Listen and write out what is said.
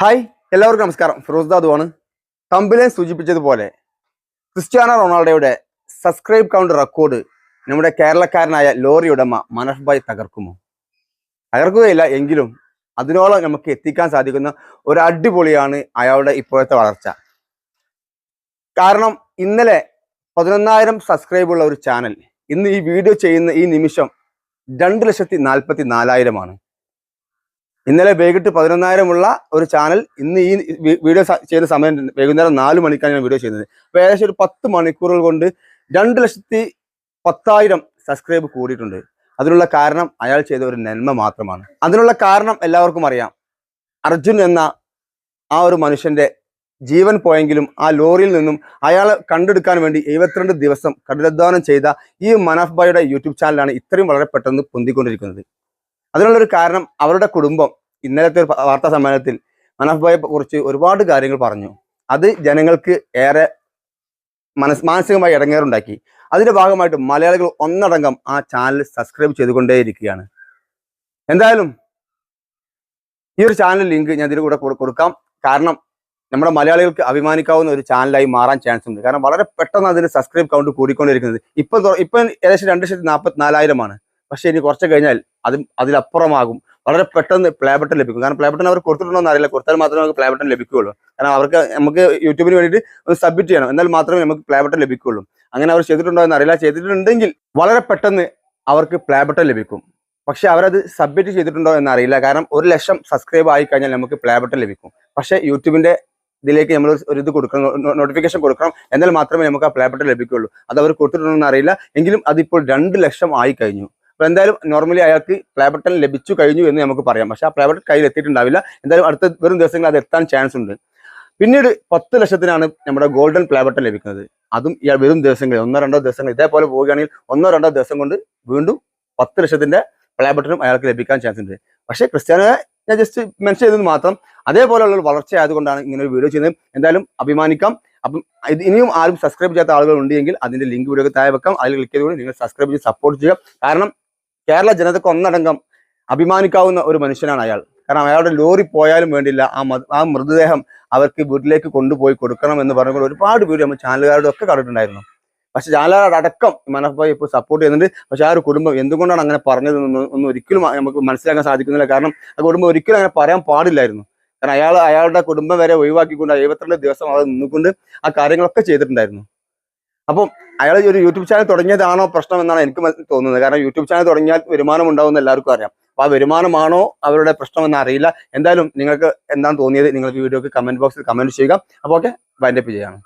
Hi എല്ലാവർക്കും നമസ്കാരം. ഫിറോസ് ദാദുവാണ് തമ്പിലെ സൂചിപ്പിച്ചതുപോലെ ക്രിസ്ത്യാനോ റൊണാൾഡോയുടെ സബ്സ്ക്രൈബ് കൗണ്ട് റെക്കോർഡ് നമ്മുടെ കേരളക്കാരനായ ലോറി ഉടമ മനോഹ് ഭായ് തകർക്കുമോ? തകർക്കുകയില്ല എങ്കിലും അതിനോളം നമുക്ക് എത്തിക്കാൻ സാധിക്കുന്ന ഒരു അടിപൊളിയാണ് അയാളുടെ ഇപ്പോഴത്തെ വളർച്ച. കാരണം ഇന്നലെ പതിനൊന്നായിരം സബ്സ്ക്രൈബ് ഉള്ള ഒരു ചാനൽ ഇന്ന് ഈ വീഡിയോ ചെയ്യുന്ന ഈ നിമിഷം രണ്ട് ലക്ഷത്തി നാൽപ്പത്തി നാലായിരമാണ്. ഇന്നലെ വൈകിട്ട് പതിനൊന്നായിരമുള്ള ഒരു ചാനൽ ഇന്ന് ഈ വീഡിയോ ചെയ്യുന്ന സമയം വൈകുന്നേരം നാല് മണിക്കാണ് ഞാൻ വീഡിയോ ചെയ്യുന്നത്. അപ്പോൾ ഏകദേശം ഒരു പത്ത് മണിക്കൂറുകൾ കൊണ്ട് രണ്ട് ലക്ഷത്തി പത്തായിരം സബ്സ്ക്രൈബ് കൂടിയിട്ടുണ്ട്. അതിനുള്ള കാരണം അയാൾ ചെയ്ത ഒരു നന്മ മാത്രമാണ്. അതിനുള്ള കാരണം എല്ലാവർക്കും അറിയാം. അർജുൻ എന്ന ആ ഒരു മനുഷ്യന്റെ ജീവൻ പോയെങ്കിലും ആ ലോറിയിൽ നിന്നും അയാളെ കണ്ടെടുക്കാൻ വേണ്ടി എഴുപത്തിരണ്ട് ദിവസം കഠിനാധ്വാനം ചെയ്ത ഈ മനാഫ് ബായുടെ യൂട്യൂബ് ചാനലാണ് ഇത്രയും വളരെ പെട്ടെന്ന് പൊന്തിക്കൊണ്ടിരിക്കുന്നത്. അതിനുള്ളൊരു കാരണം അവരുടെ കുടുംബം. ഇന്നലത്തെ ഒരു വാർത്താ സമ്മേളനത്തിൽ മനാഫ് ഭായെ കുറിച്ച് ഒരുപാട് കാര്യങ്ങൾ പറഞ്ഞു. അത് ജനങ്ങൾക്ക് ഏറെ മനസ് മാനസികമായി ഇടങ്ങേറുണ്ടാക്കി. അതിന്റെ ഭാഗമായിട്ട് മലയാളികൾ ഒന്നടങ്കം ആ ചാനൽ സബ്സ്ക്രൈബ് ചെയ്തുകൊണ്ടേയിരിക്കുകയാണ്. എന്തായാലും ഈ ഒരു ചാനൽ ലിങ്ക് ഞാൻ ഇതിൽ കൂടെ കൊടുക്കാം. കാരണം നമ്മുടെ മലയാളികൾക്ക് അഭിമാനിക്കാവുന്ന ഒരു ചാനലായി മാറാൻ ചാൻസ് ഉണ്ട്. കാരണം വളരെ പെട്ടെന്ന് അതിന് സബ്സ്ക്രൈബ് കൗണ്ട് കൂടിക്കൊണ്ടിരിക്കുന്നത് ഇപ്പൊ ഇപ്പം ഏകദേശം രണ്ട് ലക്ഷത്തി നാൽപ്പത്തി നാലായിരമാണ് പക്ഷേ ഇനി കുറച്ച് കഴിഞ്ഞാൽ അത് അതിലപ്പുറമാകും. വളരെ പെട്ടെന്ന് പ്ലേ ബട്ടൺ ലഭിക്കും. കാരണം പ്ലേ ബട്ടൺ അവർ കൊടുത്തിട്ടുണ്ടോ എന്ന് അറിയില്ല. കൊടുത്താൽ മാത്രമേ നമുക്ക് പ്ലേ ബട്ടൺ ലഭിക്കുകയുള്ളൂ. കാരണം അവർക്ക് നമുക്ക് യൂട്യൂബിന് വേണ്ടിയിട്ട് ഒന്ന് സബ്മിറ്റ് ചെയ്യണം. എന്നാൽ മാത്രമേ നമുക്ക് പ്ലേ ബട്ടൺ ലഭിക്കുകയുള്ളൂ. അങ്ങനെ അവർ ചെയ്തിട്ടുണ്ടോ എന്ന് അറിയില്ല. ചെയ്തിട്ടുണ്ടെങ്കിൽ വളരെ പെട്ടെന്ന് അവർക്ക് പ്ലേ ബട്ടൺ ലഭിക്കും. പക്ഷെ അവരത് സബ്മിറ്റ് ചെയ്തിട്ടുണ്ടോ എന്ന് അറിയില്ല. കാരണം ഒരു ലക്ഷം സബ്സ്ക്രൈബ് ആയി കഴിഞ്ഞാൽ നമുക്ക് പ്ലേ ബട്ടൺ ലഭിക്കും. പക്ഷേ യൂട്യൂബിന്റെ ഇതിലേക്ക് നമ്മൾ ഒരു ഇത് കൊടുക്കണം. നോട്ടിഫിക്കേഷൻ കൊടുക്കണം. എന്നാൽ മാത്രമേ നമുക്ക് ആ പ്ലേ ബട്ടൺ ലഭിക്കുകയുള്ളൂ. അത് അവർ കൊടുത്തിട്ടുണ്ടോ എന്ന് അറിയില്ല. എങ്കിലും അതിപ്പോൾ രണ്ട് ലക്ഷം ആയി കഴിഞ്ഞു. അപ്പൊ എന്തായാലും നോർമലി അയാൾക്ക് പ്ലേ ബട്ടൺ ലഭിച്ചു കഴിഞ്ഞു എന്ന് നമുക്ക് പറയാം. പക്ഷേ ആ പ്ലേ ബട്ടൺ കയ്യിൽ എത്തിയിട്ടുണ്ടാവില്ല. എന്തായാലും അടുത്ത വെറും ദിവസങ്ങളിൽ അത് എത്താൻ ചാൻസ് ഉണ്ട്. പിന്നീട് പത്ത് ലക്ഷത്തിനാണ് നമ്മുടെ ഗോൾഡൻ പ്ലേ ബട്ടൺ ലഭിക്കുന്നത്. അതും ഇയാൾ വെറും ദിവസങ്ങളിൽ ഒന്നോ രണ്ടോ ദിവസങ്ങൾ ഇതേപോലെ പോവുകയാണെങ്കിൽ ഒന്നോ രണ്ടോ ദിവസം കൊണ്ട് വീണ്ടും പത്ത് ലക്ഷത്തിന്റെ പ്ലേ ബട്ടണും അയാൾക്ക് ലഭിക്കാൻ ചാൻസ് ഉണ്ട്. പക്ഷേ ക്രിസ്ത്യാനോ ഞാൻ ജസ്റ്റ് മെൻഷൻ ചെയ്തത് മാത്രം അതേപോലെയുള്ള വളർച്ച ആയതുകൊണ്ടാണ് ഇങ്ങനെ ഒരു വീഡിയോ ചെയ്യുന്നത്. എന്തായാലും അഭിമാനിക്കാം. അപ്പം ഇത് ഇനിയും ആരും സബ്സ്ക്രൈബ് ചെയ്യാത്ത ആളുകൾ ഉണ്ടെങ്കിൽ അതിന്റെ ലിങ്ക് വീഡിയോ താഴെ വെക്കാം. അതിൽ ക്ലിക്ക് ചെയ്തുകൊണ്ട് നിങ്ങൾ സബ്സ്ക്രൈബ് ചെയ്ത് സപ്പോർട്ട് ചെയ്യുക. കാരണം കേരള ജനതയ്ക്ക് ഒന്നടങ്കം അഭിമാനിക്കാവുന്ന ഒരു മനുഷ്യനാണ് അയാൾ. കാരണം അയാളുടെ ലോറി പോയാലും വേണ്ടില്ല ആ ആ മൃതദേഹം അവർക്ക് വീട്ടിലേക്ക് കൊണ്ടുപോയി കൊടുക്കണം എന്ന് പറഞ്ഞുകൊണ്ട് ഒരുപാട് വീഡിയോ നമ്മൾ ചാനലുകാരുടെ ഒക്കെ കണ്ടിട്ടുണ്ടായിരുന്നു. പക്ഷെ ചാനലുകാരുടെ അടക്കം മനഫായി ഇപ്പോൾ സപ്പോർട്ട് ചെയ്യുന്നുണ്ട്. പക്ഷെ ആ ഒരു കുടുംബം എന്തുകൊണ്ടാണ് അങ്ങനെ പറഞ്ഞതെന്ന് ഒന്നും ഒരിക്കലും നമുക്ക് മനസ്സിലാക്കാൻ സാധിക്കുന്നില്ല. കാരണം ആ കുടുംബം ഒരിക്കലും അങ്ങനെ പറയാൻ പാടില്ലായിരുന്നു. കാരണം അയാൾ അയാളുടെ കുടുംബം വരെ ഒഴിവാക്കിക്കൊണ്ട് എഴുപത്തിരണ്ട് ദിവസം അവിടെ നിന്നുകൊണ്ട് ആ കാര്യങ്ങളൊക്കെ ചെയ്തിട്ടുണ്ടായിരുന്നു. അപ്പം അയാൾ ഒരു യൂട്യൂബ് ചാനൽ തുടങ്ങിയതാണോ പ്രശ്നം എന്നാണ് എനിക്ക് തോന്നുന്നത്. കാരണം യൂട്യൂബ് ചാനൽ തുടങ്ങിയാൽ വരുമാനം ഉണ്ടാവുമെന്ന് എല്ലാവർക്കും അറിയാം. അപ്പൊ ആ വരുമാനമാണോ അവരുടെ പ്രശ്നം എന്ന് അറിയില്ല. എന്തായാലും നിങ്ങൾക്ക് എന്താണ് തോന്നിയത് നിങ്ങൾ വീഡിയോക്ക് കമന്റ് ബോക്സിൽ കമന്റ് ചെയ്യുക. അപ്പോൾ ഓക്കെ വൈൻഡപ്പ് ചെയ്യാണ്